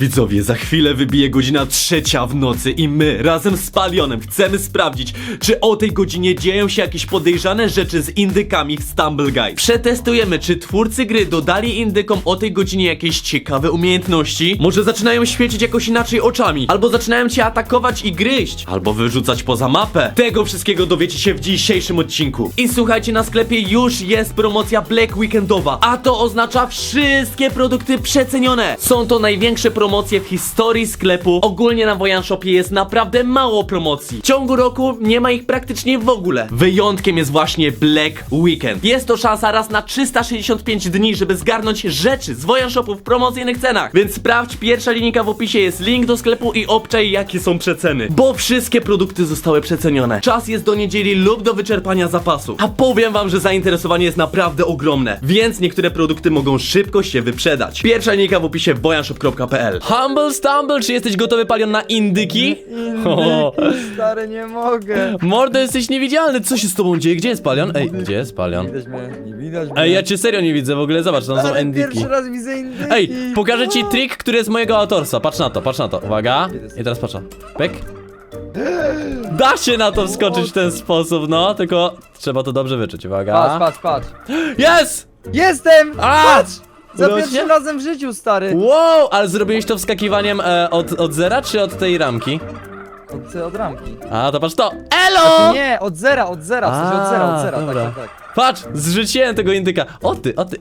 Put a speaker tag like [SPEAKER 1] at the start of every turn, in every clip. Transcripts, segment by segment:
[SPEAKER 1] Widzowie, za chwilę wybije godzina trzecia w nocy i my razem z Palionem chcemy sprawdzić, czy o tej godzinie dzieją się jakieś podejrzane rzeczy z indykami w Stumble Guys. Przetestujemy, czy twórcy gry dodali indykom o tej godzinie jakieś ciekawe umiejętności. Może zaczynają świecić jakoś inaczej oczami, albo zaczynają cię atakować i gryźć, albo wyrzucać poza mapę. Tego wszystkiego dowiecie się w dzisiejszym odcinku. I słuchajcie, na sklepie już jest promocja Black Weekendowa, a to oznacza wszystkie produkty przecenione. Są to największe promocje w historii sklepu. Ogólnie na Wojan Shopie jest naprawdę mało promocji. W ciągu roku nie ma ich praktycznie w ogóle. Wyjątkiem jest właśnie Black Weekend. Jest to szansa raz na 365 dni, żeby zgarnąć rzeczy z Wojan Shopu w promocyjnych cenach. Więc sprawdź, pierwsza linijka w opisie jest link do sklepu i obczaj jakie są przeceny. Bo wszystkie produkty zostały przecenione. Czas jest do niedzieli lub do wyczerpania zapasu. A powiem wam, że zainteresowanie jest naprawdę ogromne. Więc niektóre produkty mogą szybko się wyprzedać. Pierwsza linijka w opisie wojanshop.pl Humble Stumble, czy jesteś gotowy palion na indyki? O.
[SPEAKER 2] Stary, nie mogę.
[SPEAKER 1] Mordo, jesteś niewidzialny, co się z tobą dzieje? Gdzie jest palion? Ej, gdzie jest palion?
[SPEAKER 2] Widać mnie, nie widać mnie.
[SPEAKER 1] Ej, ja cię serio nie widzę w ogóle, zobacz, tam są
[SPEAKER 2] Stary,
[SPEAKER 1] indyki.
[SPEAKER 2] pierwszy raz widzę indyki.
[SPEAKER 1] Ej, pokażę ci trik, który jest mojego autorstwa. Patrz na to, patrz na to. Uwaga. I teraz patrz. Pyk. Da się na to wskoczyć w ten sposób, no, tylko trzeba to dobrze wyczuć.
[SPEAKER 2] Patrz,
[SPEAKER 1] Uwaga.
[SPEAKER 2] patrz, patrz.
[SPEAKER 1] Jest!
[SPEAKER 2] Jestem!
[SPEAKER 1] A!
[SPEAKER 2] Patrz! Za
[SPEAKER 1] Udało ci
[SPEAKER 2] pierwszym
[SPEAKER 1] się?
[SPEAKER 2] razem w życiu, stary.
[SPEAKER 1] Wow, ale zrobiłeś to wskakiwaniem e, od, od zera, czy od tej ramki?
[SPEAKER 2] Od, od ramki.
[SPEAKER 1] A, to patrz to. Elo!
[SPEAKER 2] Nie, od zera, od zera, w sensie od zera, od zera, tak, tak, tak.
[SPEAKER 1] Patrz, zrzuciłem tego indyka. O ty, o ty.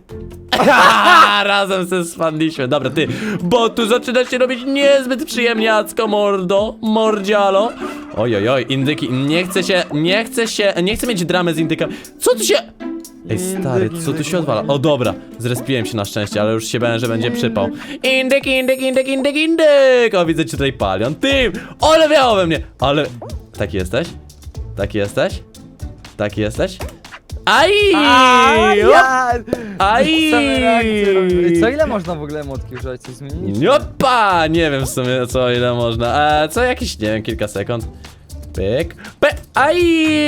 [SPEAKER 1] Razem se spadliśmy. Dobra, ty, bo tu zaczyna się robić niezbyt przyjemniacko, mordo, mordzialo. Oj, oj, oj, indyki, nie chcę się, nie chcę się, nie chcę mieć dramy z indyka. Co tu się... Ej, stary, co tu się odwala? O, dobra, zrespiłem się na szczęście, ale już się bałem, że będzie przypał. Indyk, indyk, indyk, indyk, indyk! O, widzę cię tutaj palion. Ty, ale miało we mnie! Ale... Taki jesteś? Taki jesteś? Taki jesteś? Aj!
[SPEAKER 2] A!
[SPEAKER 1] Aj!
[SPEAKER 2] Same reakcje robię. Co ile można w ogóle emotki używać? Coś zmienić?
[SPEAKER 1] Opa! Nie wiem w sumie co ile można. E, co jakieś, nie wiem, kilka sekund. Pyk. Pe Aj!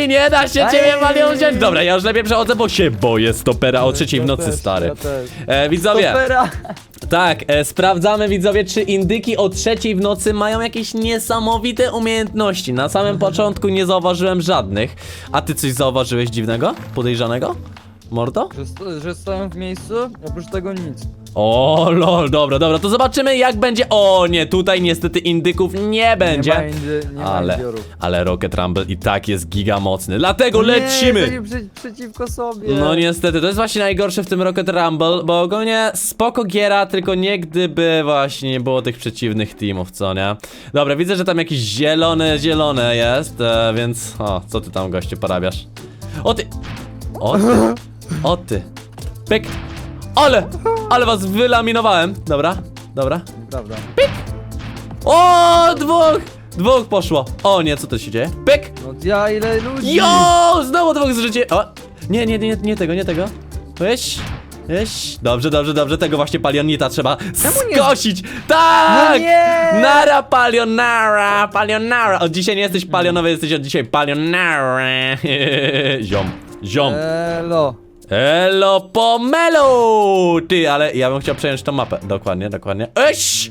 [SPEAKER 1] Nie da się
[SPEAKER 2] Aj!
[SPEAKER 1] ciebie Malion wziąć! Dobra, ja już lepiej przechodzę, bo się boję stopera o trzeciej w nocy, stary. E, widzowie,
[SPEAKER 2] Opera.
[SPEAKER 1] tak, e, sprawdzamy widzowie, czy indyki o trzeciej w nocy mają jakieś niesamowite umiejętności. Na samym początku nie zauważyłem żadnych. A ty coś zauważyłeś dziwnego? Podejrzanego? Mordo?
[SPEAKER 2] Że, sto, że stoją w miejscu, oprócz tego nic.
[SPEAKER 1] O, lol, dobra, dobra, to zobaczymy jak będzie. O nie, tutaj niestety indyków nie będzie.
[SPEAKER 2] Nie ma, indy, nie ma
[SPEAKER 1] ale, ale Rocket Rumble i tak jest giga mocny. Dlatego
[SPEAKER 2] Nie,
[SPEAKER 1] lecimy!
[SPEAKER 2] przy, przeciwko sobie.
[SPEAKER 1] No niestety, to jest właśnie najgorsze w tym Rocket Rumble, bo ogólnie spoko giera, tylko nie gdyby właśnie nie było tych przeciwnych teamów, co nie? Dobra, widzę, że tam jakiś zielony, zielone jest, e, więc... O, co ty tam gościu porabiasz? O ty! O ty! O ty! Pyk! Ale! Ale was wylaminowałem! Dobra, dobra.
[SPEAKER 2] Prawda.
[SPEAKER 1] O, dwóch! Dwóch poszło! O nie, co to się dzieje? Pyk!
[SPEAKER 2] No ja ile ludzi.
[SPEAKER 1] Jo! Znowu dwóch zżycie. O! Nie, nie, nie, nie tego, nie tego. Weź. Weź. Dobrze, dobrze, dobrze. Tego właśnie palionita trzeba
[SPEAKER 2] nie-
[SPEAKER 1] skosić. Tak!
[SPEAKER 2] No nie!
[SPEAKER 1] Nara palionara, palionara. Od dzisiaj nie jesteś palionowy, jesteś od dzisiaj palionara. Ziom, ziom.
[SPEAKER 2] Elo.
[SPEAKER 1] Elo pomelu! Ty, ale ja bym chciał przejąć tą mapę. Dokładnie, dokładnie. Eś!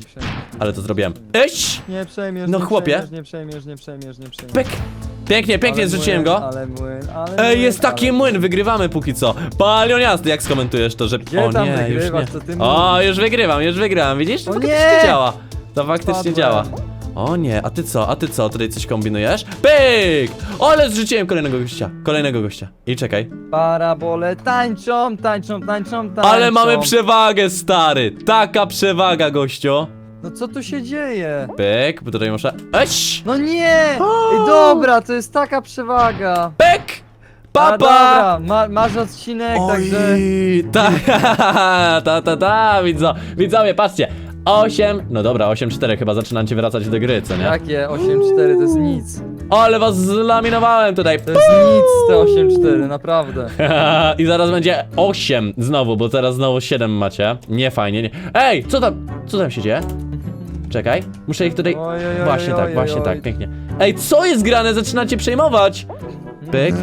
[SPEAKER 1] Ale to zrobiłem. Eś!
[SPEAKER 2] Nie przejmiesz,
[SPEAKER 1] No
[SPEAKER 2] nie
[SPEAKER 1] chłopie.
[SPEAKER 2] przejmiesz, nie przejmiesz, nie przejmiesz, nie przejmiesz.
[SPEAKER 1] Pyk! Pięknie, pięknie
[SPEAKER 2] Ale
[SPEAKER 1] zrzuciłem
[SPEAKER 2] młyn,
[SPEAKER 1] go.
[SPEAKER 2] Ale młyn, ale
[SPEAKER 1] Ej,
[SPEAKER 2] młyn,
[SPEAKER 1] jest taki
[SPEAKER 2] ale...
[SPEAKER 1] młyn, wygrywamy póki co. Palion jasny, jak skomentujesz to, że...
[SPEAKER 2] Gdzie
[SPEAKER 1] o
[SPEAKER 2] tam
[SPEAKER 1] nie, już nie.
[SPEAKER 2] wygrywasz, co ty
[SPEAKER 1] O,
[SPEAKER 2] mówisz?
[SPEAKER 1] już wygrywam, już wygrywam, widzisz? To
[SPEAKER 2] O
[SPEAKER 1] faktycznie
[SPEAKER 2] nie!
[SPEAKER 1] działa. To faktycznie
[SPEAKER 2] Spadłem.
[SPEAKER 1] działa. O nie, a ty co, a ty co, tutaj coś kombinujesz? Pyk! Ale zrzuciłem kolejnego gościa, kolejnego gościa. I czekaj.
[SPEAKER 2] Parabole tańczą, tańczą, tańczą, tańczą.
[SPEAKER 1] Ale mamy przewagę, stary! Taka przewaga, gościu.
[SPEAKER 2] No co tu się dzieje?
[SPEAKER 1] Pyk, bo tutaj muszę... Eś!
[SPEAKER 2] No nie! Ej, dobra, to jest taka przewaga.
[SPEAKER 1] Pyk!
[SPEAKER 2] A,
[SPEAKER 1] Papa!
[SPEAKER 2] dobra, ma, masz odcinek, także...
[SPEAKER 1] Oj, ta, ta, ta, ta, widzo, widzowie, patrzcie. 8, no dobra, 8-4 chyba zaczynacie wracać do gry, co nie?
[SPEAKER 2] Jakie 8-4, to jest nic.
[SPEAKER 1] Ale was zlaminowałem tutaj.
[SPEAKER 2] To jest nic te 8-4, naprawdę.
[SPEAKER 1] I zaraz będzie 8 znowu, bo teraz znowu 7 macie. Nie fajnie, nie. Ej, co tam, co tam się dzieje? Czekaj, muszę ich tutaj...
[SPEAKER 2] Oj, oj, oj,
[SPEAKER 1] Właśnie tak, właśnie
[SPEAKER 2] oj.
[SPEAKER 1] tak, pięknie. Ej, co jest grane? Zaczynacie przejmować. Pyk.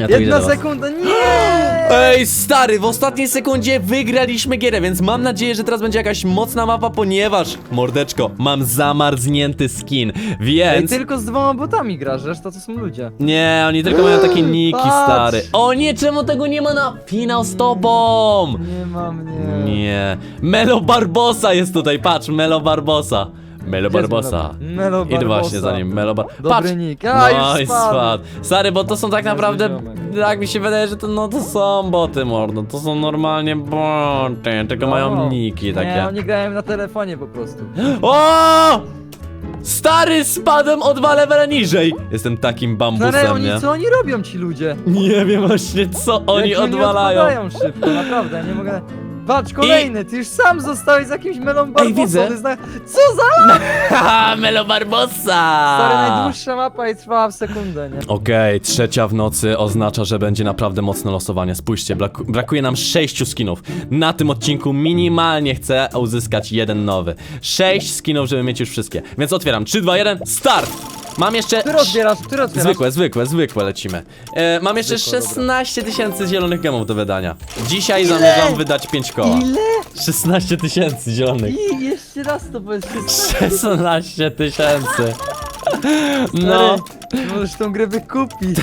[SPEAKER 1] Ja tu idę
[SPEAKER 2] Jedna
[SPEAKER 1] do was.
[SPEAKER 2] sekunda, nie!
[SPEAKER 1] Ej, stary, w ostatniej sekundzie wygraliśmy gierę, więc mam nadzieję, że teraz będzie jakaś mocna mapa, ponieważ, mordeczko, mam zamarznięty skin,
[SPEAKER 2] Ej,
[SPEAKER 1] więc...
[SPEAKER 2] tylko z dwoma botami grasz, reszta to są ludzie.
[SPEAKER 1] Nie, oni tylko mają takie niki,
[SPEAKER 2] Patrz!
[SPEAKER 1] stary. O nie, czemu tego nie ma na finał z tobą?
[SPEAKER 2] Nie mam, nie.
[SPEAKER 1] Nie. Melo Barbosa jest tutaj, patrz, Melo Barbosa. Melo Barbosa.
[SPEAKER 2] Melo- Barbosa?
[SPEAKER 1] właśnie za nim, Melo Bar...
[SPEAKER 2] Dobry
[SPEAKER 1] Patrz!
[SPEAKER 2] nick. A, już
[SPEAKER 1] no i
[SPEAKER 2] spadł.
[SPEAKER 1] spadł. Stary, bo to są tak naprawdę, tak mi się wydaje, że to, no, to są boty, mordo. To są normalnie boty, tylko mają
[SPEAKER 2] No.
[SPEAKER 1] niki
[SPEAKER 2] Nie,
[SPEAKER 1] takie.
[SPEAKER 2] oni grają na telefonie po prostu.
[SPEAKER 1] O! Stary, spadłem o dwa levele niżej. Jestem takim bambusem,
[SPEAKER 2] oni,
[SPEAKER 1] nie?
[SPEAKER 2] co oni robią ci ludzie?
[SPEAKER 1] Nie wiem właśnie, co oni
[SPEAKER 2] Jak
[SPEAKER 1] odwalają.
[SPEAKER 2] odpadają szybko, naprawdę, ja nie mogę... Patrz, kolejny, ty już sam zostałeś z jakimś melą
[SPEAKER 1] widzę.
[SPEAKER 2] ty Zna... Co za...
[SPEAKER 1] Haha, Melo Barbosa!
[SPEAKER 2] Stary, najdłuższa mapa i trwała w sekundę, nie?
[SPEAKER 1] Okej, trzecia w nocy oznacza, że będzie naprawdę mocne losowanie. Spójrzcie, braku- brakuje nam sześciu skinów. Na tym odcinku minimalnie chcę uzyskać jeden nowy. Sześć skinów, żeby mieć już wszystkie. Więc otwieram. 3, 2, 1, start! Mam jeszcze...
[SPEAKER 2] Który otwierasz, który otwierasz?
[SPEAKER 1] Zwykłe, zwykłe, zwykłe lecimy. E, mam jeszcze
[SPEAKER 2] Zwykłe, dobra.
[SPEAKER 1] 16 tysięcy zielonych gemów do wydania. Dzisiaj zamierzam wydać 5 koła.
[SPEAKER 2] Ile?
[SPEAKER 1] 16 tysięcy zielonych.
[SPEAKER 2] I jeszcze raz to powiedz.
[SPEAKER 1] 16 tysięcy. No.
[SPEAKER 2] Możesz tą grę wykupić.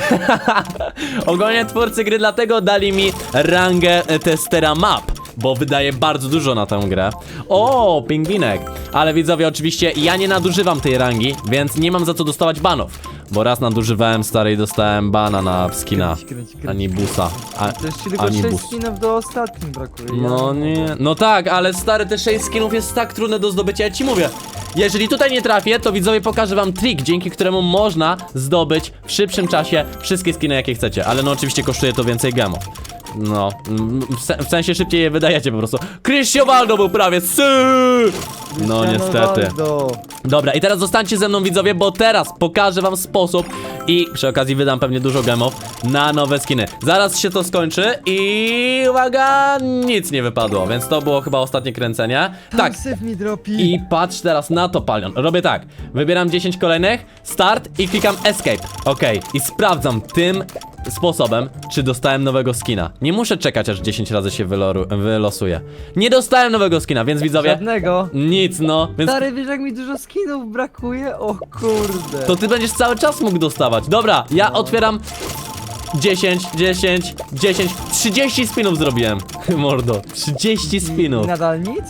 [SPEAKER 1] Ogólnie twórcy gry dlatego dali mi rangę e, testera map. Bo wydaje bardzo dużo na tę grę. O, pingwinek. Ale widzowie, oczywiście ja nie nadużywam tej rangi, więc nie mam za co dostawać banów. Bo raz nadużywałem stary i dostałem bana na skina.
[SPEAKER 2] Kręć, kręć, kręć.
[SPEAKER 1] Ani busa. A,
[SPEAKER 2] To jeszcze tylko
[SPEAKER 1] ani
[SPEAKER 2] 6
[SPEAKER 1] bus.
[SPEAKER 2] skinów do ostatnim brakuje.
[SPEAKER 1] No nie. No tak, ale stary, te 6 skinów jest tak trudne do zdobycia, ja ci mówię. Jeżeli tutaj nie trafię, to widzowie pokażę wam trik, dzięki któremu można zdobyć w szybszym czasie wszystkie skiny, jakie chcecie. Ale no oczywiście kosztuje to więcej gemów. No, w, se w sensie szybciej je wydajecie po prostu. Cristiano był prawie sy! No niestety. Dobra, i teraz zostańcie ze mną widzowie, bo teraz pokażę wam sposób i przy okazji wydam pewnie dużo gemów na nowe skiny. Zaraz się to skończy i uwaga, nic nie wypadło, więc to było chyba ostatnie kręcenie. Tak. I patrz teraz na to, Palion. Robię tak. Wybieram 10 kolejnych, start i klikam escape. Okej, i sprawdzam tym sposobem, czy dostałem nowego skina. Nie muszę czekać, aż 10 razy się wyloru- wylosuje. Nie dostałem nowego skina, więc widzowie...
[SPEAKER 2] Żadnego.
[SPEAKER 1] Nic, no. Więc
[SPEAKER 2] Stary, wiesz jak mi dużo skinów brakuje? O kurde.
[SPEAKER 1] To ty będziesz cały czas mógł dostawać. Dobra, ja otwieram 10, 10, 10, 30 spinów zrobiłem. Mordo, 30
[SPEAKER 2] I
[SPEAKER 1] spinów.
[SPEAKER 2] nadal nic?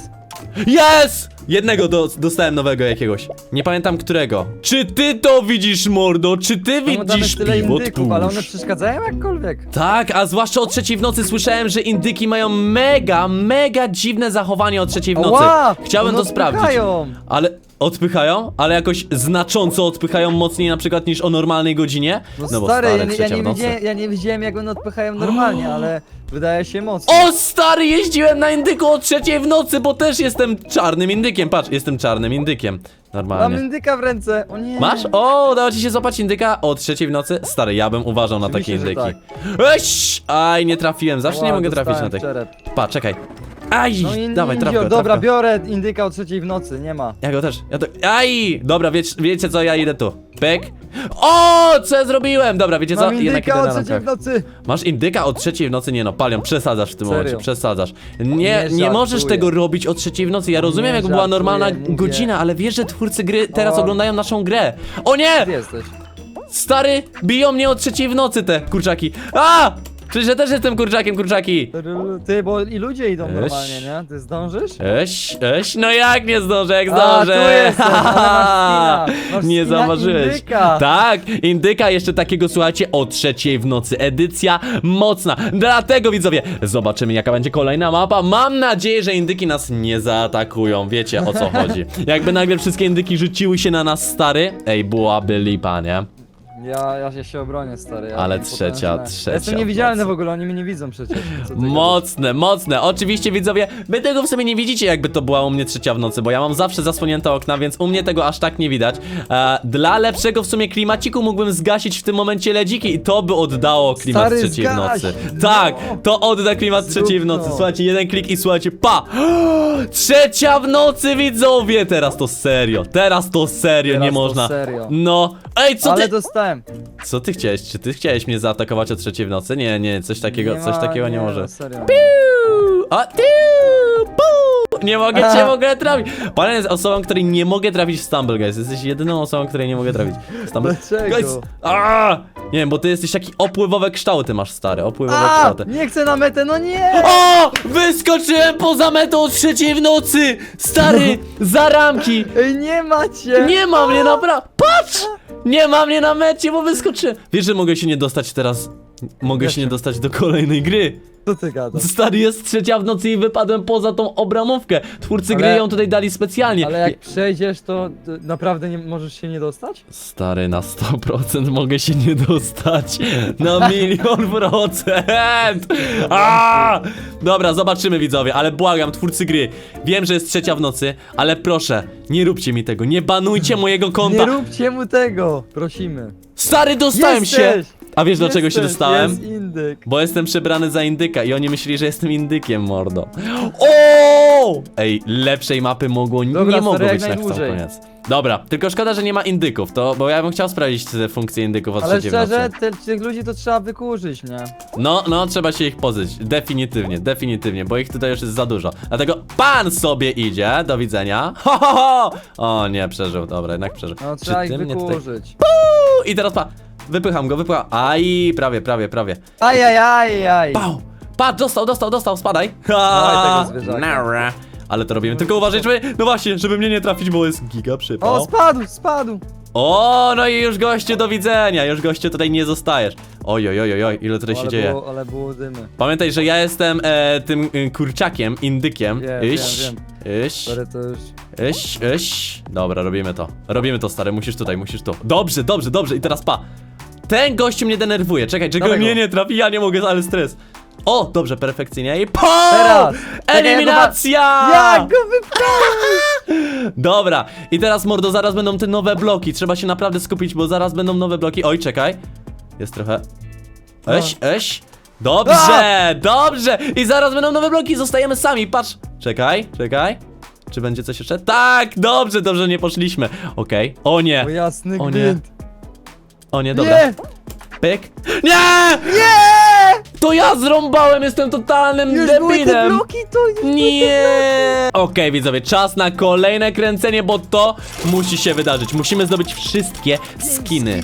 [SPEAKER 1] Yes! Jednego do, dostałem nowego jakiegoś. Nie pamiętam którego. Czy ty to widzisz, mordo? Czy ty
[SPEAKER 2] Czemu tam
[SPEAKER 1] widzisz
[SPEAKER 2] tyle
[SPEAKER 1] pivot
[SPEAKER 2] indyków, ale one przeszkadzają jakkolwiek?
[SPEAKER 1] Tak, a zwłaszcza o trzeciej w nocy słyszałem, że indyki mają mega, mega dziwne zachowanie o trzeciej w nocy.
[SPEAKER 2] Ała!
[SPEAKER 1] Chciałem
[SPEAKER 2] one
[SPEAKER 1] to sprawdzić.
[SPEAKER 2] odpychają.
[SPEAKER 1] Ale odpychają? Ale jakoś znacząco odpychają mocniej na przykład niż o normalnej godzinie?
[SPEAKER 2] No,
[SPEAKER 1] bo
[SPEAKER 2] stary, ja, nie- ja,
[SPEAKER 1] trzecia
[SPEAKER 2] nie
[SPEAKER 1] nocy.
[SPEAKER 2] widziałem, ja nie widziałem jak one odpychają normalnie, ale wydaje się mocno.
[SPEAKER 1] O stary, jeździłem na indyku o trzeciej w nocy, bo też jestem czarnym indykiem. Patrz, jestem czarnym indykiem.
[SPEAKER 2] Mam
[SPEAKER 1] Normalnie.
[SPEAKER 2] indyka w ręce, o nie.
[SPEAKER 1] Masz? O, udało ci się złapać indyka o trzeciej w nocy? Stary, ja bym uważał na takie
[SPEAKER 2] Oczywiście, że
[SPEAKER 1] indyki. Eś! Aj, nie trafiłem, zawsze nie
[SPEAKER 2] Ła,
[SPEAKER 1] mogę trafić na
[SPEAKER 2] dostałem
[SPEAKER 1] tych.
[SPEAKER 2] czerep.
[SPEAKER 1] Pa, czekaj. Aj,
[SPEAKER 2] No i
[SPEAKER 1] dawaj,
[SPEAKER 2] indio, dobra, biorę indyka o trzeciej w nocy, nie ma.
[SPEAKER 1] Ja go też, ja to... Aj! Dobra, wiecie, wiecie co, ja idę tu. Pyk. O, co ja zrobiłem? Dobra, wiecie co,
[SPEAKER 2] Mam
[SPEAKER 1] jednak
[SPEAKER 2] indyka
[SPEAKER 1] idę
[SPEAKER 2] o
[SPEAKER 1] na
[SPEAKER 2] trzeciej w nocy.
[SPEAKER 1] Masz indyka o trzeciej w nocy? Nie no, palion, przesadzasz w tym
[SPEAKER 2] Serio?
[SPEAKER 1] momencie, przesadzasz. Nie,
[SPEAKER 2] Nie
[SPEAKER 1] nie, możesz
[SPEAKER 2] żartuję.
[SPEAKER 1] tego robić o trzeciej w nocy. Ja rozumiem, jakby była
[SPEAKER 2] żartuję,
[SPEAKER 1] normalna
[SPEAKER 2] mówię.
[SPEAKER 1] godzina, ale wiesz, że twórcy gry teraz
[SPEAKER 2] O.
[SPEAKER 1] oglądają naszą grę. O nie!
[SPEAKER 2] Gdzie jesteś?
[SPEAKER 1] Stary, biją mnie o trzeciej w nocy te kurczaki. A! Przecież ja też jestem kurczakiem, kurczaki.
[SPEAKER 2] Ty, bo i ludzie idą
[SPEAKER 1] Eś.
[SPEAKER 2] normalnie, nie? Ty zdążysz?
[SPEAKER 1] Eś, eś, no jak nie zdążę, jak
[SPEAKER 2] A,
[SPEAKER 1] zdążę.
[SPEAKER 2] tu ale masz skina. Masz
[SPEAKER 1] nie
[SPEAKER 2] skina
[SPEAKER 1] zauważyłeś.
[SPEAKER 2] indyka.
[SPEAKER 1] Tak, indyka jeszcze takiego, słuchajcie, o trzeciej w nocy. Edycja mocna. Dlatego, widzowie, zobaczymy jaka będzie kolejna mapa. Mam nadzieję, że indyki nas nie zaatakują. Wiecie o co chodzi. Jakby nagle wszystkie indyki rzuciły się na nas, stary. Ej, byłaby lipa, nie?
[SPEAKER 2] Ja, ja się obronię, stary. Ja
[SPEAKER 1] Ale trzecia, trzecia
[SPEAKER 2] Ja jestem niewidzialny
[SPEAKER 1] nocy.
[SPEAKER 2] w ogóle, oni mnie nie widzą przecież. Co ty
[SPEAKER 1] Mocne, mocne. Oczywiście widzowie, wy tego w sobie nie widzicie, jakby to była u mnie trzecia w nocy, bo ja mam zawsze zasłonięte okna, więc u mnie tego aż tak nie widać. E, dla lepszego w sumie klimaciku mógłbym zgasić w tym momencie ledziki i to by oddało klimat
[SPEAKER 2] Stary,
[SPEAKER 1] trzeciej w
[SPEAKER 2] zgaś!
[SPEAKER 1] nocy.
[SPEAKER 2] No.
[SPEAKER 1] Tak, to odda klimat
[SPEAKER 2] Zrób
[SPEAKER 1] trzeciej w nocy.
[SPEAKER 2] to.
[SPEAKER 1] Słuchajcie, jeden klik i słuchajcie, pa! Trzecia w nocy, widzowie! Teraz to serio, teraz to serio,
[SPEAKER 2] Teraz
[SPEAKER 1] nie
[SPEAKER 2] to
[SPEAKER 1] można.
[SPEAKER 2] serio.
[SPEAKER 1] No, ej, co
[SPEAKER 2] Ale
[SPEAKER 1] ty?
[SPEAKER 2] dostałem chciałem.
[SPEAKER 1] Co ty chciałeś? Czy ty chciałeś mnie zaatakować o trzeciej w nocy? Nie, nie, coś takiego,
[SPEAKER 2] Nie
[SPEAKER 1] coś
[SPEAKER 2] ma-
[SPEAKER 1] takiego nie,
[SPEAKER 2] nie,
[SPEAKER 1] może.
[SPEAKER 2] Serio.
[SPEAKER 1] Piu! Tiu! Puu! Nie mogę cię w ogóle trafić. Pan jest osobą, której nie mogę trafić w Stumble, guys. Jesteś jedyną osobą, której nie mogę trafić. Stumble.
[SPEAKER 2] Dlaczego?
[SPEAKER 1] Guys! Aaa! Nie wiem, bo ty jesteś taki opływowe kształty masz, stary. Opływowe
[SPEAKER 2] A,
[SPEAKER 1] kształty.
[SPEAKER 2] nie chcę na metę, no nie!
[SPEAKER 1] O! Wyskoczyłem poza metą o trzeciej w nocy! Stary! Za ramki!
[SPEAKER 2] Ej, nie macie!
[SPEAKER 1] Nie ma mnie naprawdę! Patrz! Nie ma mnie na mecie, bo wyskoczyłem! Wiesz, że mogę się nie dostać teraz... Mogę się nie dostać do kolejnej gry.
[SPEAKER 2] Co ty gadasz?
[SPEAKER 1] Stary, jest trzecia w nocy i wypadłem poza tą obramówkę. Twórcy
[SPEAKER 2] Ale-
[SPEAKER 1] gry ją tutaj dali specjalnie.
[SPEAKER 2] Ale jak przejdziesz, to naprawdę nie możesz się nie dostać?
[SPEAKER 1] Stary, na 100% mogę się nie dostać. Na milion procent. A! Dobra, zobaczymy widzowie, ale błagam, twórcy gry. Wiem, że jest trzecia w nocy, ale proszę, nie róbcie mi tego, nie banujcie mojego
[SPEAKER 2] Nie
[SPEAKER 1] konta.
[SPEAKER 2] róbcie mu tego! Prosimy.
[SPEAKER 1] Stary, dostałem się.
[SPEAKER 2] Jesteś!
[SPEAKER 1] A wiesz dlaczego się
[SPEAKER 2] Jesteś,
[SPEAKER 1] dostałem?
[SPEAKER 2] Jest indyk.
[SPEAKER 1] Bo jestem przebrany za indyka i oni myśleli, że jestem indykiem, mordo. O! Ej, lepszej mapy mogło,
[SPEAKER 2] Dobra,
[SPEAKER 1] nie
[SPEAKER 2] stary,
[SPEAKER 1] mogło
[SPEAKER 2] jak
[SPEAKER 1] być na sam
[SPEAKER 2] najdłużej.
[SPEAKER 1] koniec. Dobra, tylko szkoda, że nie ma indyków, to, bo ja bym chciał sprawdzić te funkcje indyków od
[SPEAKER 2] Ale
[SPEAKER 1] trzeciej w nocy.
[SPEAKER 2] szczerze, te, tych ludzi to trzeba wykurzyć, nie?
[SPEAKER 1] No, no, trzeba się ich pozbyć. Definitywnie, definitywnie, bo ich tutaj już jest za dużo. Dlatego pan sobie idzie, do widzenia. Ho, ho, ho! O nie, przeżył, dobra, jednak przeżył.
[SPEAKER 2] No
[SPEAKER 1] Czy
[SPEAKER 2] trzeba ich wykurzyć.
[SPEAKER 1] I teraz pa, wypycham go, wypycham. Aj, prawie, prawie, prawie.
[SPEAKER 2] Ajajajaj!
[SPEAKER 1] Pał! Patrz, dostał, dostał, dostał, spadaj!
[SPEAKER 2] Dawaj tego zwierzaka.
[SPEAKER 1] Nara. Ale to robimy, tylko uważaj, żeby, no właśnie, żeby mnie nie trafić, bo jest giga przypał.
[SPEAKER 2] O, spadł, spadł!
[SPEAKER 1] O, no i już gościu, do widzenia, już gościu tutaj nie zostajesz. Oj, oj, oj, oj, oj, ile tutaj się
[SPEAKER 2] ale
[SPEAKER 1] dzieje.
[SPEAKER 2] Było, ale było dymy.
[SPEAKER 1] Pamiętaj, że ja jestem e, tym e, kurczakiem, indykiem.
[SPEAKER 2] Wiem,
[SPEAKER 1] iś,
[SPEAKER 2] wiem,
[SPEAKER 1] iś,
[SPEAKER 2] Sorry, to już...
[SPEAKER 1] iś, iś. Dobra, robimy to. Robimy to, stary, musisz tutaj, musisz tu. Dobrze, dobrze, dobrze, i teraz pa. Ten gościu mnie denerwuje, czekaj, czego
[SPEAKER 2] Dawaj go.
[SPEAKER 1] mnie nie trafi, ja nie mogę, ale stres. O, dobrze, perfekcyjnie i po!
[SPEAKER 2] Teraz!
[SPEAKER 1] Eliminacja!
[SPEAKER 2] Jak go wypchnąłeś?
[SPEAKER 1] Dobra, i teraz mordo, zaraz będą te nowe bloki. Trzeba się naprawdę skupić, bo zaraz będą nowe bloki. Oj, czekaj. Jest trochę. Eś, eś. Dobrze, dobrze! I zaraz będą nowe bloki, zostajemy sami, patrz. Czekaj, czekaj. Czy będzie coś jeszcze? Tak, dobrze, dobrze, nie poszliśmy. Okej, o nie,
[SPEAKER 2] O jasny
[SPEAKER 1] O nie.
[SPEAKER 2] gwint.
[SPEAKER 1] o nie, dobra.
[SPEAKER 2] Nie!
[SPEAKER 1] Pyk. Nie!
[SPEAKER 2] Nie!
[SPEAKER 1] To ja zrąbałem, jestem totalnym
[SPEAKER 2] Już były te
[SPEAKER 1] debilem.
[SPEAKER 2] bloki, to już
[SPEAKER 1] Nie! Okej, widzowie, czas na kolejne kręcenie, bo to musi się wydarzyć. Musimy zdobyć wszystkie skiny.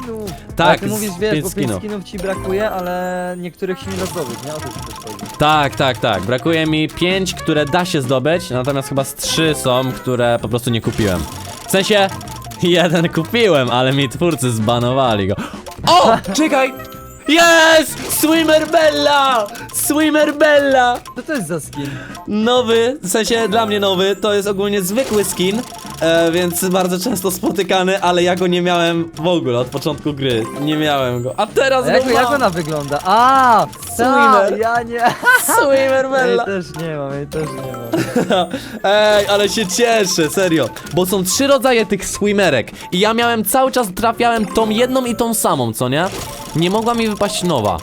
[SPEAKER 1] Tak,
[SPEAKER 2] ty mówisz,
[SPEAKER 1] z
[SPEAKER 2] wiesz,
[SPEAKER 1] pięć
[SPEAKER 2] bo pięć
[SPEAKER 1] skinów.
[SPEAKER 2] skinów ci brakuje, ale niektórych się nie da zdobyć, nie? O to ci też chodzi.
[SPEAKER 1] Tak, tak, tak. Brakuje mi pięć, które da się zdobyć, natomiast chyba z trzy są, które po prostu nie kupiłem. W sensie, jeden kupiłem, ale mi twórcy zbanowali go. O! Czekaj! Jest! Swimmer Bella! Swimmer Bella!
[SPEAKER 2] Co to jest za skin?
[SPEAKER 1] Nowy, w sensie dla mnie nowy, to jest ogólnie zwykły skin, e, więc bardzo często spotykany, ale ja go nie miałem w ogóle od początku gry. Nie miałem go. A teraz
[SPEAKER 2] A jak,
[SPEAKER 1] go
[SPEAKER 2] jak
[SPEAKER 1] mam.
[SPEAKER 2] ona wygląda? A,
[SPEAKER 1] Swimmer.
[SPEAKER 2] tak, ja nie.
[SPEAKER 1] Swimmer
[SPEAKER 2] Ej,
[SPEAKER 1] Bella.
[SPEAKER 2] też nie mam, ej, też nie mam.
[SPEAKER 1] Ej, ale się cieszę, serio. Bo są trzy rodzaje tych swimmerek. I ja miałem cały czas trafiałem tą jedną i tą samą, co nie? Nie mogła mi wypaść nowa.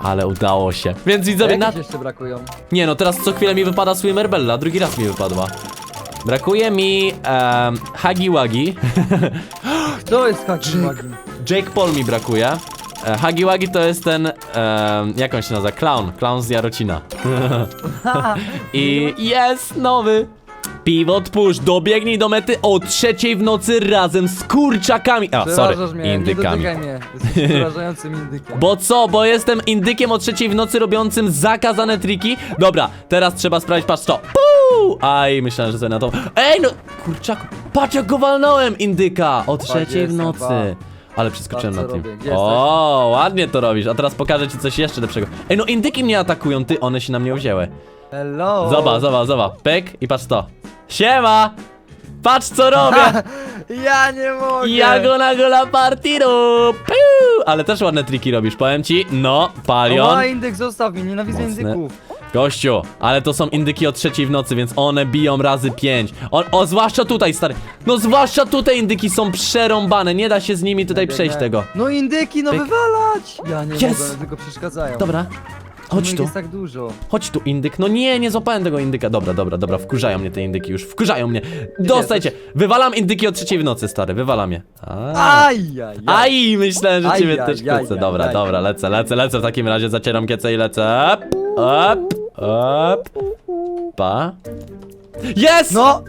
[SPEAKER 1] Ale udało się. Więc widzowie, na...
[SPEAKER 2] jakieś jeszcze brakują?
[SPEAKER 1] Nie no, teraz co chwilę mi wypada Swimmer Bella, drugi raz mi wypadła. Brakuje mi um, Hagi Wagi.
[SPEAKER 2] Kto jest Hagi Wagi?
[SPEAKER 1] Jake Paul mi brakuje. E, Hagi Wagi to jest ten, em, jak on się nazywa? Clown. Clown z Jarocina. I jest nowy. Pivot push, dobiegnij do mety o trzeciej w nocy razem z kurczakami. A, sorry,
[SPEAKER 2] Przerażasz mnie,
[SPEAKER 1] indykami.
[SPEAKER 2] nie dotykaj mnie. Jesteś przerażającym indykiem.
[SPEAKER 1] Bo co? Bo jestem indykiem o trzeciej w nocy robiącym zakazane triki? Dobra, teraz trzeba sprawdzić, patrz to. Puu! Aj, myślałem, że sobie na to... Ej, no! Kurczaku, patrz jak go walnąłem, indyka! O trzeciej w
[SPEAKER 2] jestem,
[SPEAKER 1] nocy. Ale przeskoczyłem na tym.
[SPEAKER 2] robię? Gdzie
[SPEAKER 1] O, ładnie to robisz. A teraz pokażę ci coś jeszcze lepszego. Ej, no indyki mnie atakują, ty, one się na mnie wzięły.
[SPEAKER 2] Hello!
[SPEAKER 1] Zobacz, zobacz, zobacz. Pyk i patrz to. Siema! Patrz co robię!
[SPEAKER 2] Ja nie mogę!
[SPEAKER 1] Ja go na gola partiru! Piu! Ale też ładne triki robisz, powiem ci. No, palion.
[SPEAKER 2] O, indyk, zostaw mnie, nienawidzę
[SPEAKER 1] Mocne.
[SPEAKER 2] indyków.
[SPEAKER 1] Gościu, ale to są indyki o trzeciej w nocy, więc one biją razy pięć. O, o, zwłaszcza tutaj, stary. No zwłaszcza tutaj indyki są przerąbane, nie da się z nimi tutaj przejść tego.
[SPEAKER 2] No indyki, no
[SPEAKER 1] Pyk.
[SPEAKER 2] wywalać! Ja nie
[SPEAKER 1] Yes!
[SPEAKER 2] mogę, tylko przeszkadzają.
[SPEAKER 1] Dobra. Chodź tu.
[SPEAKER 2] jest tak dużo.
[SPEAKER 1] Chodź tu, indyk. No nie, nie złapałem tego indyka. Dobra, dobra, dobra, wkurzają mnie te indyki już. Wkurzają mnie. Dostajcie. Wywalam indyki o trzeciej w nocy, stary. Wywalam je. A.
[SPEAKER 2] Aj, aj,
[SPEAKER 1] myślałem, że ciebie też
[SPEAKER 2] aj,
[SPEAKER 1] Dobra, dobra, lecę, lecę, lecę. W takim razie zacieram kiecę i lecę. Op, op, op. Pa. Jest!
[SPEAKER 2] No!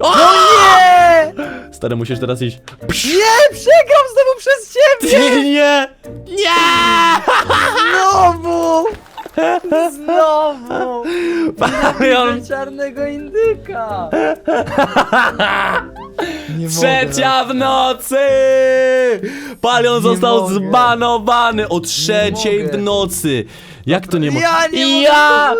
[SPEAKER 1] O!
[SPEAKER 2] Nie!
[SPEAKER 1] Stary, musisz teraz iść.
[SPEAKER 2] Nie! Przegram znowu przez ciebie!
[SPEAKER 1] Nie, nie! Nie!
[SPEAKER 2] Znowu!
[SPEAKER 1] Palion!
[SPEAKER 2] Czarnego indyka! Nie
[SPEAKER 1] Trzecia w nocy! Palion
[SPEAKER 2] Nie
[SPEAKER 1] został
[SPEAKER 2] mogę.
[SPEAKER 1] zbanowany o trzeciej
[SPEAKER 2] mogę.
[SPEAKER 1] w nocy. Jak to nie może?
[SPEAKER 2] Ja nie
[SPEAKER 1] Ja!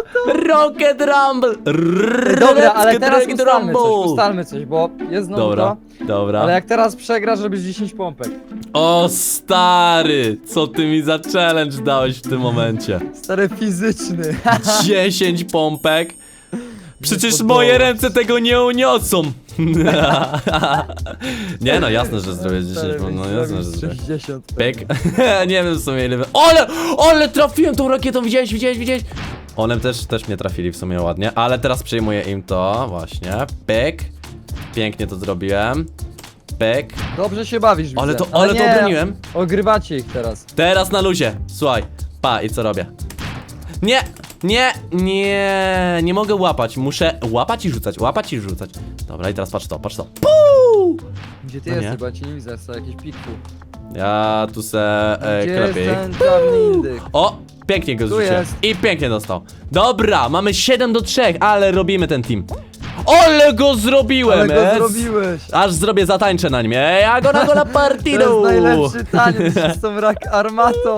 [SPEAKER 1] Rocket Rumble!
[SPEAKER 2] mogę. Dobra, ale teraz
[SPEAKER 1] Rocket
[SPEAKER 2] ustalmy coś,
[SPEAKER 1] Rumble.
[SPEAKER 2] ustalmy coś, bo jest znowu
[SPEAKER 1] Dobra,
[SPEAKER 2] to.
[SPEAKER 1] dobra.
[SPEAKER 2] Ale jak teraz przegrasz, żebyś 10 pompek.
[SPEAKER 1] O stary! Co ty mi za challenge dałeś w tym momencie?
[SPEAKER 2] Stary fizyczny.
[SPEAKER 1] 10 pompek? Przecież moje ręce tego nie uniosą! nie no, jasne, że zrobię 10
[SPEAKER 2] Stary,
[SPEAKER 1] pompek, no jasne, że zrobię.
[SPEAKER 2] 60.
[SPEAKER 1] Pyk. nie wiem w sumie ile... wy- Ale! Ale trafiłem tą rakietą, widziałeś, widziałeś, widziałeś? One też, też mnie trafili w sumie ładnie, ale teraz przejmuję im to, właśnie. Pyk. Pięknie to zrobiłem. Pyk.
[SPEAKER 2] Dobrze się bawisz, widzę.
[SPEAKER 1] Ale to, ale to
[SPEAKER 2] nie,
[SPEAKER 1] obroniłem.
[SPEAKER 2] Ogrywacie ich teraz.
[SPEAKER 1] Teraz na luzie. Słuchaj. Pa, i co robię? Nie! Nie! Nie! Nie mogę łapać. Muszę łapać i rzucać, łapać i rzucać. Dobra, i teraz patrz to, patrz to. Puu!
[SPEAKER 2] Gdzie ty
[SPEAKER 1] No nie.
[SPEAKER 2] jesteś, bo ja cię nie widzę, jest jakiś piku.
[SPEAKER 1] Ja tu se e,
[SPEAKER 2] Gdzie
[SPEAKER 1] klepię.
[SPEAKER 2] jest ten czarny indyk?
[SPEAKER 1] O! Pięknie go
[SPEAKER 2] Tu
[SPEAKER 1] zrzuciłem.
[SPEAKER 2] jest.
[SPEAKER 1] I pięknie dostał. Dobra, mamy 7 do 3, ale robimy ten team. Ale go zrobiłem!
[SPEAKER 2] Ale go
[SPEAKER 1] es.
[SPEAKER 2] zrobiłeś.
[SPEAKER 1] Aż zrobię zatańczę na nim. Ej, ja go na go na
[SPEAKER 2] To
[SPEAKER 1] partidu!
[SPEAKER 2] jest najlepszy taniec z tą rak armatą.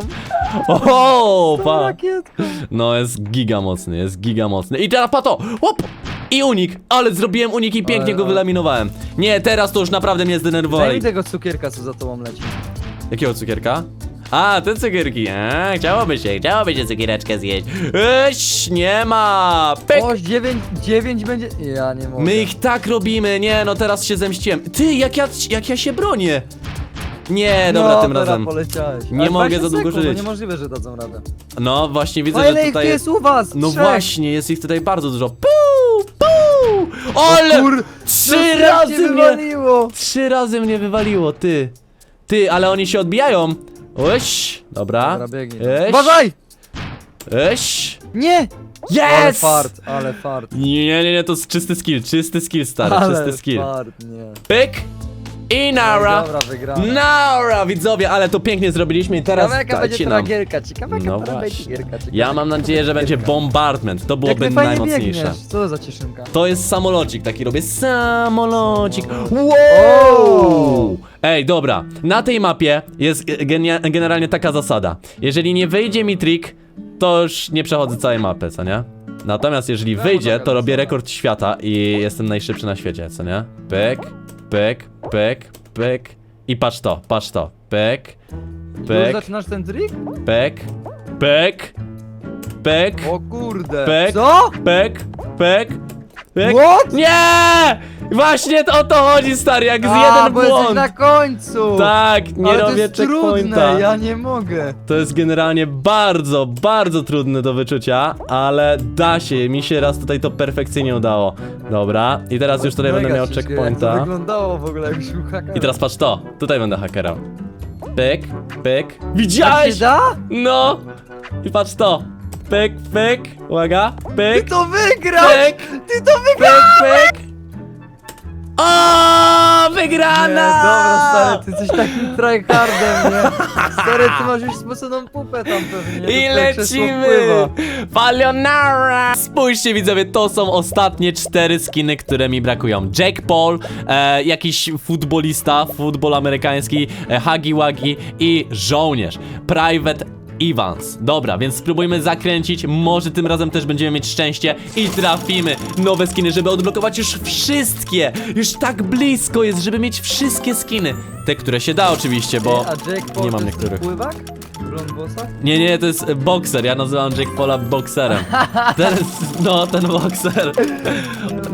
[SPEAKER 1] O, pa.
[SPEAKER 2] rakietką.
[SPEAKER 1] No jest giga mocny, jest giga mocny. I teraz pato! Hop! I unik, ale zrobiłem unik i pięknie
[SPEAKER 2] Ale-
[SPEAKER 1] go wylaminowałem. Nie, teraz to już naprawdę mnie
[SPEAKER 2] Daj
[SPEAKER 1] zdenerwowali.
[SPEAKER 2] tego cukierka, co za tobą leci.
[SPEAKER 1] Jakiego cukierka? A, te cukierki. A, chciałoby się, chciałoby się cukiereczkę zjeść. Eś, nie ma. Pyk.
[SPEAKER 2] O, 9, 9 będzie... Ja nie mogę.
[SPEAKER 1] My ich tak robimy. Nie, no teraz się zemściłem. Ty, jak ja, jak ja się bronię. Nie, dobra,
[SPEAKER 2] no,
[SPEAKER 1] tym
[SPEAKER 2] teraz
[SPEAKER 1] razem.
[SPEAKER 2] poleciałeś.
[SPEAKER 1] Nie
[SPEAKER 2] Ale
[SPEAKER 1] mogę
[SPEAKER 2] 20
[SPEAKER 1] za długo
[SPEAKER 2] sekund,
[SPEAKER 1] żyć.
[SPEAKER 2] To niemożliwe, że dadzą radę.
[SPEAKER 1] No właśnie widzę,
[SPEAKER 2] O
[SPEAKER 1] że
[SPEAKER 2] ile ich tu
[SPEAKER 1] tutaj
[SPEAKER 2] jest u was?
[SPEAKER 1] No
[SPEAKER 2] Trzech.
[SPEAKER 1] właśnie, jest ich tutaj bardzo dużo. Puu, puu. Ale
[SPEAKER 2] kur-
[SPEAKER 1] trzy
[SPEAKER 2] No,
[SPEAKER 1] razy mnie,
[SPEAKER 2] wywaliło.
[SPEAKER 1] trzy razy mnie wywaliło, ty. Ty, ale oni się odbijają. Oś, dobra. Eś,
[SPEAKER 2] Uważaj!
[SPEAKER 1] eś.
[SPEAKER 2] Nie! Ale
[SPEAKER 1] Yes!
[SPEAKER 2] fart, ale fart.
[SPEAKER 1] Nie, nie, nie, to jest czysty skill, czysty skill, stary,
[SPEAKER 2] ale
[SPEAKER 1] czysty skill.
[SPEAKER 2] fart, nie.
[SPEAKER 1] Pyk i Nara.
[SPEAKER 2] Dobra, wygrana.
[SPEAKER 1] Nara, widzowie, ale to pięknie zrobiliśmy i teraz
[SPEAKER 2] Ciekawe jaka będzie
[SPEAKER 1] dajcie nam.
[SPEAKER 2] gierka, ciekawe jaka
[SPEAKER 1] No
[SPEAKER 2] będzie
[SPEAKER 1] właśnie.
[SPEAKER 2] gierka. ciekawe
[SPEAKER 1] Ja mam nadzieję, że będzie
[SPEAKER 2] gierka.
[SPEAKER 1] bombardment, to
[SPEAKER 2] Jak
[SPEAKER 1] byłoby
[SPEAKER 2] ty fajnie
[SPEAKER 1] najmocniejsze.
[SPEAKER 2] biegniesz, co to za cieszynka?
[SPEAKER 1] To jest samolocik, taki robię samolocik. Wow! Ej, dobra. Na tej mapie jest genia- generalnie taka zasada. Jeżeli nie wyjdzie mi trik, to już nie przechodzę całej mapy, co nie? Natomiast jeżeli
[SPEAKER 2] No,
[SPEAKER 1] wyjdzie, to robię rekord świata i jestem najszybszy na świecie, co nie? Pyk, pyk, pyk, pyk. I patrz to, patrz to. Pyk,
[SPEAKER 2] Już
[SPEAKER 1] pyk,
[SPEAKER 2] zaczynasz ten trik?
[SPEAKER 1] pyk, pyk, pyk,
[SPEAKER 2] O kurde.
[SPEAKER 1] Pyk.
[SPEAKER 2] Co?
[SPEAKER 1] pyk, pyk, pyk.
[SPEAKER 2] What?
[SPEAKER 1] Nie! Właśnie o to chodzi, stary, jak z
[SPEAKER 2] A,
[SPEAKER 1] jeden
[SPEAKER 2] bo jesteś
[SPEAKER 1] błąd.
[SPEAKER 2] na końcu.
[SPEAKER 1] Tak, nie
[SPEAKER 2] Ale to
[SPEAKER 1] robię
[SPEAKER 2] jest trudne,
[SPEAKER 1] checkpointa.
[SPEAKER 2] ja nie mogę.
[SPEAKER 1] To jest generalnie bardzo, bardzo trudne do wyczucia, ale da się, mi się raz tutaj to perfekcyjnie udało. Dobra, i teraz już tutaj
[SPEAKER 2] Mega
[SPEAKER 1] będę miał
[SPEAKER 2] ciężkie, Jak to
[SPEAKER 1] checkpointa.
[SPEAKER 2] wyglądało w ogóle, jak szukał hakera.
[SPEAKER 1] I teraz patrz to, tutaj będę hakerem. Pyk, pyk.
[SPEAKER 2] Tak
[SPEAKER 1] Widziałeś?
[SPEAKER 2] się da?
[SPEAKER 1] No! I patrz to. Pyk, pyk, uwaga,
[SPEAKER 2] Ty
[SPEAKER 1] pyk,
[SPEAKER 2] to wygrał!
[SPEAKER 1] pyk,
[SPEAKER 2] Ty to wygrał!
[SPEAKER 1] pyk, pyk. O, wygrana!
[SPEAKER 2] Nie, dobra, stary, ty jesteś takim tryhardem, nie? Stary, ty masz już spoconą pupę tam pewnie.
[SPEAKER 1] I
[SPEAKER 2] to twoje krzesło
[SPEAKER 1] lecimy!
[SPEAKER 2] wpływa.
[SPEAKER 1] Palionara! Spójrzcie widzowie, to są ostatnie cztery skiny, które mi brakują. Jack Paul, e, jakiś futbolista, futbol amerykański, e, Huggy Wuggy i żołnierz. Private Evans. Dobra, więc spróbujmy zakręcić, może tym razem też będziemy mieć szczęście i trafimy nowe skiny, żeby odblokować już wszystkie. Już tak blisko jest, żeby mieć wszystkie skiny. Te, które się da oczywiście, bo...
[SPEAKER 2] A Jack Paul
[SPEAKER 1] nie mam
[SPEAKER 2] to jest ten
[SPEAKER 1] niektórych.
[SPEAKER 2] pływak? Blond bossa?
[SPEAKER 1] Nie, nie, to jest bokser. Ja nazywam Jack Paula bokserem. Ten, no, ten bokser.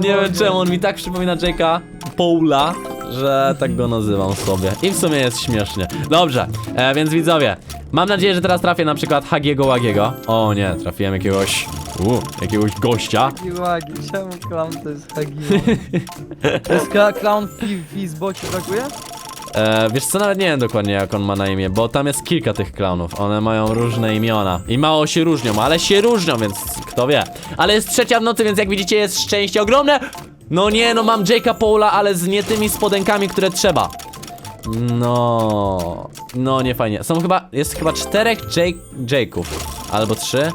[SPEAKER 1] Nie wiem czemu, on mi tak przypomina Jacka Paula. Że tak go nazywam sobie. I w sumie jest śmiesznie. Dobrze, e, więc widzowie, mam nadzieję, że teraz trafię na przykład Hagiego Łagiego. O nie, trafiłem jakiegoś, u, jakiegoś gościa.
[SPEAKER 2] Hagi Wagi, czemu clown to jest Hagi To jest kla clown fi Fizboci brakuje?
[SPEAKER 1] E, wiesz co, nawet nie wiem dokładnie jak on ma na imię, bo tam jest kilka tych clownów. One mają różne imiona i mało się różnią, ale się różnią, więc kto wie. Ale jest trzecia w nocy, więc jak widzicie jest szczęście ogromne. No nie, no mam Jake'a Paula, ale z nie tymi spodenkami, które trzeba. No, no nie fajnie. Są chyba, jest chyba czterech Jake, Jake'ów, albo trzy,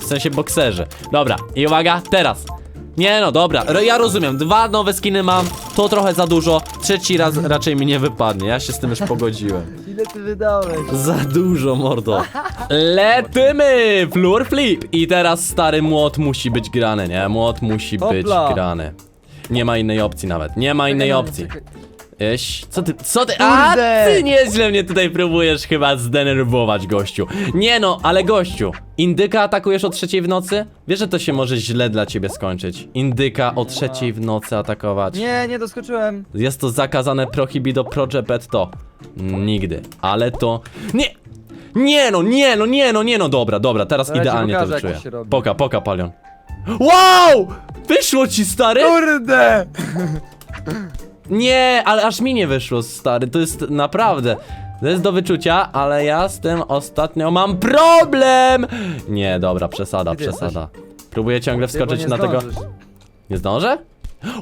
[SPEAKER 1] w sensie bokserzy. Dobra, i uwaga, teraz. Nie no, dobra, ja rozumiem, dwa nowe skiny mam, to trochę za dużo, trzeci raz raczej mi nie wypadnie, ja się z tym już pogodziłem.
[SPEAKER 2] Ile ty wydałeś?
[SPEAKER 1] Za dużo, mordo. Letymy! Floor flip! I teraz stary młot musi być grany, nie? Młot musi być
[SPEAKER 2] Hopla.
[SPEAKER 1] grany. Nie ma innej opcji nawet, nie ma innej
[SPEAKER 2] Czekaj,
[SPEAKER 1] opcji. Eś, co ty, co ty, a
[SPEAKER 2] Kurde!
[SPEAKER 1] ty nieźle mnie tutaj próbujesz chyba zdenerwować, gościu. Nie no, ale gościu, indyka atakujesz o trzeciej w nocy? Wiesz, że to się może źle dla ciebie skończyć. Indyka o trzeciej w nocy atakować.
[SPEAKER 2] Nie, nie doskoczyłem.
[SPEAKER 1] Jest to zakazane prohibido progebetto. Nigdy. Ale to... Nie! Nie no, nie no, nie no, nie no, dobra, dobra, teraz
[SPEAKER 2] Zaraz ci
[SPEAKER 1] idealnie to
[SPEAKER 2] pokażę, jak to
[SPEAKER 1] wyczuję.
[SPEAKER 2] się robi.
[SPEAKER 1] Poka, poka, palion. Wow! Wyszło ci, stary?
[SPEAKER 2] Kurde!
[SPEAKER 1] Nie, ale aż mi nie wyszło, stary, to jest naprawdę... To jest do wyczucia, ale ja z tym ostatnio mam problem! Nie, dobra, przesada,
[SPEAKER 2] Gdzie
[SPEAKER 1] przesada. Próbuję ciągle wskoczyć na tego... Nie zdążę?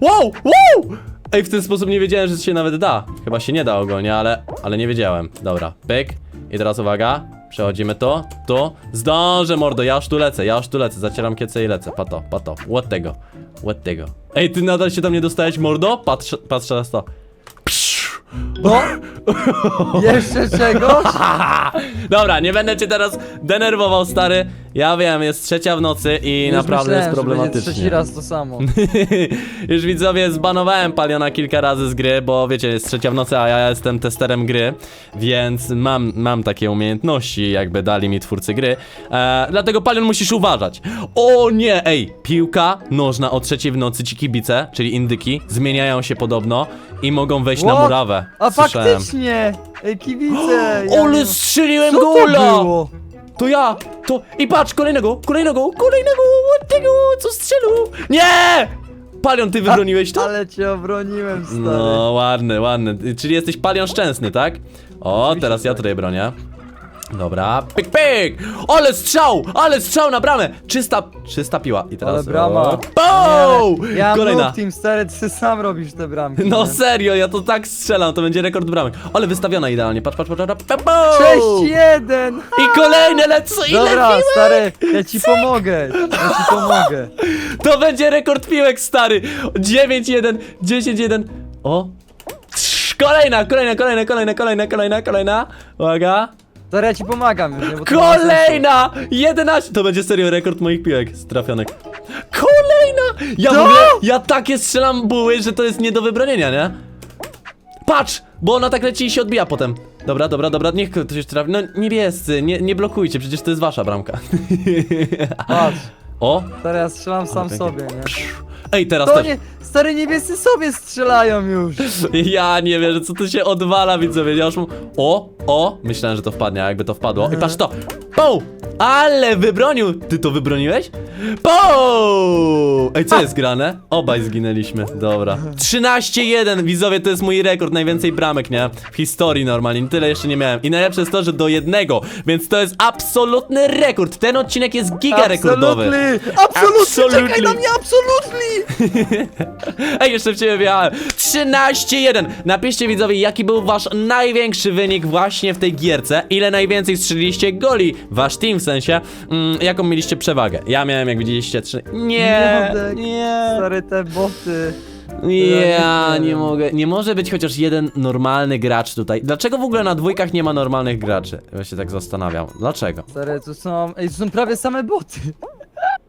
[SPEAKER 1] Wow! Wow! Ej, w ten sposób nie wiedziałem, że się nawet da. Chyba się nie da ogólnie, ale, ale nie wiedziałem. Dobra, pyk. I teraz uwaga. Przechodzimy to, tu. Zdążę, mordo, ja już tu lecę, ja już tu lecę. Zacieram kiece i lecę. Pato, pato. What tego? What tego? Ej, ty nadal się tam nie dostałeś, mordo? Patrz, patrz teraz to.
[SPEAKER 2] No! Jeszcze czegoś?
[SPEAKER 1] Dobra, nie będę cię teraz denerwował, stary. Ja wiem, jest trzecia w nocy i
[SPEAKER 2] Już
[SPEAKER 1] naprawdę
[SPEAKER 2] myślałem,
[SPEAKER 1] jest
[SPEAKER 2] że będzie
[SPEAKER 1] problematycznie.
[SPEAKER 2] trzeci raz to samo.
[SPEAKER 1] Już widzowie, zbanowałem Paliona kilka razy z gry, bo wiecie, jest trzecia w nocy, a ja jestem testerem gry, więc mam, mam takie umiejętności, jakby dali mi twórcy gry. E, dlatego Palion musisz uważać. O nie, ej, piłka nożna o trzeciej w nocy, ci kibice, czyli indyki, zmieniają się podobno i mogą wejść na
[SPEAKER 2] What?
[SPEAKER 1] murawę.
[SPEAKER 2] A
[SPEAKER 1] Słyszałem.
[SPEAKER 2] faktycznie! Ej, kibice! ja
[SPEAKER 1] Ole,
[SPEAKER 2] nie-
[SPEAKER 1] strzeliłem
[SPEAKER 2] Co to
[SPEAKER 1] gola!
[SPEAKER 2] było?
[SPEAKER 1] To ja! To... I patrz, kolejnego, kolejnego, kolejnego! Tego, co strzelił? Nie! Palion, ty wybroniłeś to?
[SPEAKER 2] Ale cię obroniłem, stary.
[SPEAKER 1] No, ładny, ładny. Czyli jesteś palion szczęsny, tak? O,
[SPEAKER 2] Oczywiście,
[SPEAKER 1] teraz ja
[SPEAKER 2] tak.
[SPEAKER 1] tutaj bronię. Dobra, pyk, pyk! Ale strzał! Ale strzał na bramę! Czysta, czysta piła. I teraz...
[SPEAKER 2] Ale brama. Nie, Ja
[SPEAKER 1] Kolejna.
[SPEAKER 2] team, stary, ty sam robisz te bramki.
[SPEAKER 1] No
[SPEAKER 2] nie?
[SPEAKER 1] serio, ja to tak strzelam, to będzie rekord bramek. Ale wystawiona idealnie, patrz, patrz, patrz, patrz, patrz.
[SPEAKER 2] 6-1!
[SPEAKER 1] I kolejne lecą, ile
[SPEAKER 2] Dobra,
[SPEAKER 1] piłek?
[SPEAKER 2] stary, ja ci pomogę. Ja ci pomogę.
[SPEAKER 1] To będzie rekord piłek, stary! 9-1, 10-1. O! Trz, Kolejna, kolejna, kolejna, kolejna, kolejna, kolejna, kolejna. Uwaga.
[SPEAKER 2] Stary, ja ci pomagam już, nie? Bo to nie ma sensu.
[SPEAKER 1] Kolejna! 11! To będzie serio rekord moich piłek trafionych. Kolejna! Ja w
[SPEAKER 2] Co?
[SPEAKER 1] ogóle, ja takie strzelam buły, że to jest nie do wybronienia, nie? Patrz! Bo ona tak leci i się odbija potem. Dobra, dobra, dobra, niech ktoś trafi. No niebiescy, nie, nie blokujcie, przecież to jest wasza bramka.
[SPEAKER 2] Patrz,
[SPEAKER 1] O!
[SPEAKER 2] ja strzelam sam
[SPEAKER 1] pięknie.
[SPEAKER 2] sobie, nie?
[SPEAKER 1] Ej, teraz
[SPEAKER 2] To
[SPEAKER 1] też.
[SPEAKER 2] nie, stary, niebiescy sobie strzelają już.
[SPEAKER 1] Ja nie wierzę, co tu się odwala, widzowie. Ja już mu... O, o, myślałem, że to wpadnie, a jakby to wpadło. I patrz to. Poł! Ale wybronił! Ty to wybroniłeś? Poł! Ej, co jest grane? Obaj zginęliśmy, dobra. 13-1, widzowie, to jest mój rekord, najwięcej bramek, nie? W historii normalnie, tyle jeszcze nie miałem. I najlepsze jest to, że do jednego, więc to jest absolutny rekord. Ten odcinek jest giga rekordowy.
[SPEAKER 2] Absolutely! Absolutely!
[SPEAKER 1] Absolutely.
[SPEAKER 2] Czekaj na mnie, absolutely!
[SPEAKER 1] Ej, jeszcze w ciebie wjechałem. 13-1. Napiszcie widzowie, jaki był wasz największy wynik właśnie w tej gierce. Ile najwięcej strzeliliście goli. Wasz team w sensie. Mm, jaką mieliście przewagę? Ja miałem, jak widzieliście, 3. Nie,
[SPEAKER 2] Miodek,
[SPEAKER 1] nie.
[SPEAKER 2] Stary, te boty.
[SPEAKER 1] Ja
[SPEAKER 2] nie
[SPEAKER 1] mogę. Nie może być chociaż jeden normalny gracz tutaj. Dlaczego w ogóle na dwójkach nie ma normalnych graczy? Ja się tak zastanawiam. Dlaczego?
[SPEAKER 2] Stary, tu są, ej, tu są prawie same boty.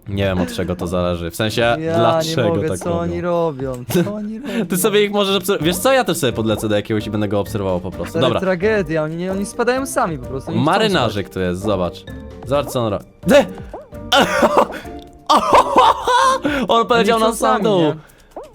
[SPEAKER 1] Nie wiem od czego to zależy. W sensie,
[SPEAKER 2] Ja
[SPEAKER 1] dlaczego
[SPEAKER 2] nie mogę,
[SPEAKER 1] tak
[SPEAKER 2] co
[SPEAKER 1] robią?
[SPEAKER 2] oni robią, co oni robią.
[SPEAKER 1] Ty sobie ich możesz obserwować. Wiesz co, ja też sobie podlecę do jakiegoś i będę go obserwował po prostu. Dobra.
[SPEAKER 2] tragedia, oni, nie, oni spadają sami po prostu. oni chcą
[SPEAKER 1] Marynarzyk tu jest, zobacz. Zobacz co on robi. De! On poleciał
[SPEAKER 2] Oni
[SPEAKER 1] na
[SPEAKER 2] chcą
[SPEAKER 1] sam
[SPEAKER 2] sami,
[SPEAKER 1] dół.
[SPEAKER 2] nie?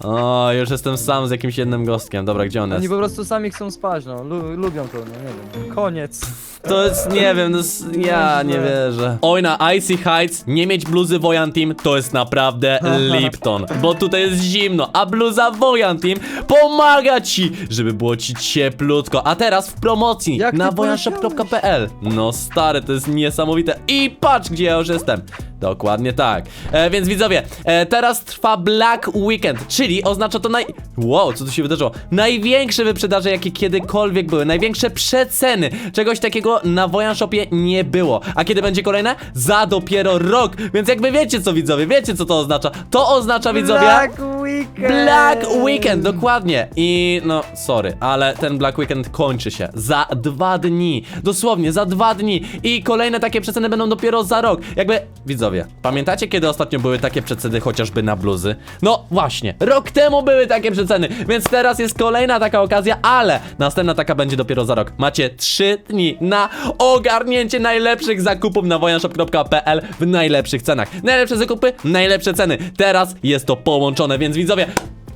[SPEAKER 1] O, już jestem sam z jakimś jednym gostkiem. Dobra, gdzie on
[SPEAKER 2] Oni
[SPEAKER 1] jest?
[SPEAKER 2] po prostu sami chcą spać, no. Lu lubią to, no nie wiem. Koniec.
[SPEAKER 1] To jest, nie wiem, to jest, ja nie wierzę. Oj, na Icy Heights nie mieć bluzy Wojan Team to jest naprawdę Lipton, bo tutaj jest zimno, a bluza Wojan Team pomaga ci, żeby było ci cieplutko. A teraz w promocji
[SPEAKER 2] Jak ty
[SPEAKER 1] na wojanshop.pl. No stary, to jest niesamowite. I patrz, gdzie ja już jestem. Dokładnie tak. E, więc widzowie, e, teraz trwa Black Weekend, czyli oznacza to naj... Wow, co tu się wydarzyło? Największe wyprzedaże, jakie kiedykolwiek były. Największe przeceny. Czegoś takiego na Wojan Shopie nie było. A kiedy będzie kolejne? Za dopiero rok. Więc jakby wiecie co widzowie, wiecie co to oznacza. To oznacza widzowie...
[SPEAKER 2] Black Weekend!
[SPEAKER 1] Black Weekend, dokładnie. I no, sorry, ale ten Black Weekend kończy się za dwa dni. Dosłownie, za dwa dni. I kolejne takie przeceny będą dopiero za rok. Jakby, widzowie, pamiętacie kiedy ostatnio były takie przeceny chociażby na bluzy? No właśnie, rok temu były takie przeceny, więc teraz jest kolejna taka okazja, ale następna taka będzie dopiero za rok. Macie trzy dni na ogarnięcie najlepszych zakupów na wojanshop.pl w najlepszych cenach. Najlepsze zakupy, najlepsze ceny. Teraz jest to połączone, więc widzowie,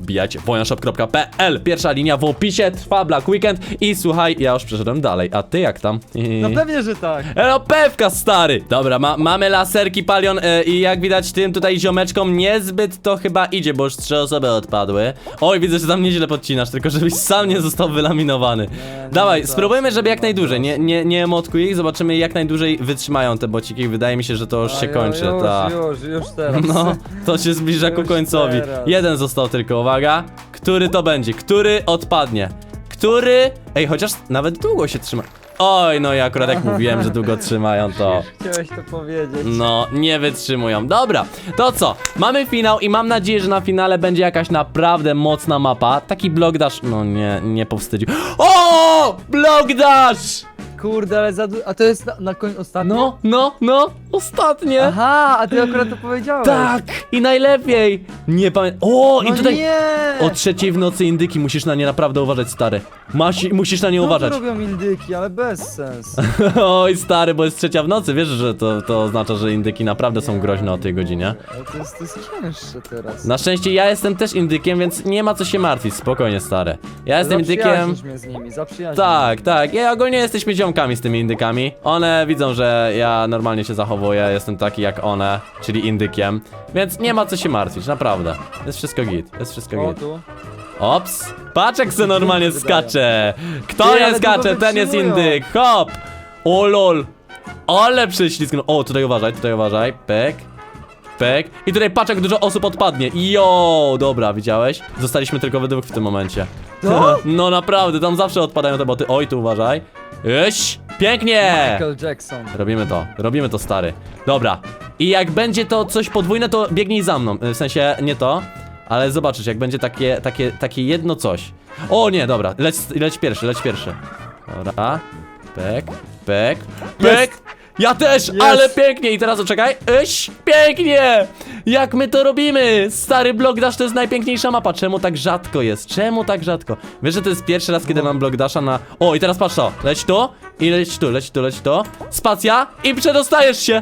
[SPEAKER 1] Wbijajcie wojanshop.pl Pierwsza linia w opisie, trwa Black Weekend I słuchaj, ja już przeszedłem dalej, a ty jak tam?
[SPEAKER 2] No pewnie, że tak.
[SPEAKER 1] No pewka stary! Dobra, ma, mamy laserki palion e, i jak widać tym tutaj ziomeczkom niezbyt to chyba idzie, bo już trzy osoby odpadły. Oj, widzę, że tam nieźle podcinasz, tylko żebyś sam nie został wylaminowany.
[SPEAKER 2] nie
[SPEAKER 1] Dawaj,
[SPEAKER 2] ma
[SPEAKER 1] spróbujmy, żeby jak
[SPEAKER 2] nie
[SPEAKER 1] najdłużej, nie, nie, nie emotkuj ich, zobaczymy jak najdłużej wytrzymają te bociki. Wydaje mi się, że to już
[SPEAKER 2] A
[SPEAKER 1] się
[SPEAKER 2] ju-
[SPEAKER 1] kończy,
[SPEAKER 2] już,
[SPEAKER 1] tak.
[SPEAKER 2] Już, już teraz.
[SPEAKER 1] No, to się zbliża ku
[SPEAKER 2] Już
[SPEAKER 1] końcowi.
[SPEAKER 2] teraz.
[SPEAKER 1] Jeden został tylko, uwaga. Który to będzie? Który odpadnie? Który... Ej, chociaż nawet długo się trzyma. Oj, no i akurat jak mówiłem, że długo trzymają, to...
[SPEAKER 2] Chciałeś to powiedzieć.
[SPEAKER 1] No, nie wytrzymują. Dobra, to co? Mamy finał i mam nadzieję, że na finale będzie jakaś naprawdę mocna mapa. Taki blok dash... No nie, nie powstydził. O! Blok dash!
[SPEAKER 2] Kurde, ale za du- A to jest na, na koń ostatni?
[SPEAKER 1] No, no, no, ostatnie.
[SPEAKER 2] Aha, a ty akurat to powiedziałeś.
[SPEAKER 1] Tak! I najlepiej! Nie pamiętam. O!
[SPEAKER 2] No
[SPEAKER 1] I tutaj.
[SPEAKER 2] nie!
[SPEAKER 1] O trzeciej w nocy indyki musisz na nie naprawdę uważać, stary. Masz, musisz na nie
[SPEAKER 2] No to
[SPEAKER 1] uważać.
[SPEAKER 2] robią indyki, ale bez sensu.
[SPEAKER 1] Oj, stary, bo jest trzecia w nocy. Wiesz, że to, to oznacza, że indyki naprawdę są groźne o tej godzinie.
[SPEAKER 2] Ale to jest, to jest cięższe teraz.
[SPEAKER 1] Na szczęście ja jestem też indykiem, więc nie ma co się martwić. Spokojnie, stary. Ja jestem indykiem.
[SPEAKER 2] Zaprzyjaźnisz mnie z nimi.
[SPEAKER 1] Tak, tak. Ja ogólnie jesteśmy ziomkami z tymi indykami. One widzą, że ja normalnie się zachowuję, jestem taki jak one, czyli indykiem. Więc nie ma co się martwić, naprawdę. Jest wszystko git, jest wszystko
[SPEAKER 2] O,
[SPEAKER 1] git.
[SPEAKER 2] tu.
[SPEAKER 1] Ops! Patrz jak se normalnie skacze! Kto
[SPEAKER 2] Ty,
[SPEAKER 1] nie
[SPEAKER 2] ale
[SPEAKER 1] skacze,
[SPEAKER 2] długo
[SPEAKER 1] ten jest
[SPEAKER 2] wytrzymują.
[SPEAKER 1] indyk! Hop! O lol! Ale przyślizgnął! O, tutaj uważaj, tutaj uważaj. Pek. Pek. I tutaj patrz jak dużo osób odpadnie. Jo, dobra, widziałeś? Zostaliśmy tylko we dwóch w tym momencie. No naprawdę, tam zawsze odpadają te boty. Oj, tu uważaj. Iś! Pięknie!
[SPEAKER 2] Michael Jackson.
[SPEAKER 1] Robimy to, robimy to stary. Dobra. I jak będzie to coś podwójne, to biegnij za mną. W sensie nie to, ale zobaczysz, jak będzie takie, takie, takie jedno coś. O nie, dobra, leć, leć pierwszy, leć pierwszy. Dobra. Pek, pek, pek! Ja też, ale pięknie! I teraz czekaj. Eś, pięknie! Jak my to robimy? Stary Block Dash to jest najpiękniejsza mapa. Czemu tak rzadko jest? Czemu tak rzadko? Wiesz, że to jest pierwszy raz, kiedy mam Block Dasha na... O, i teraz patrz to. Leć tu i leć tu, leć tu, leć tu. Spacja i przedostajesz się.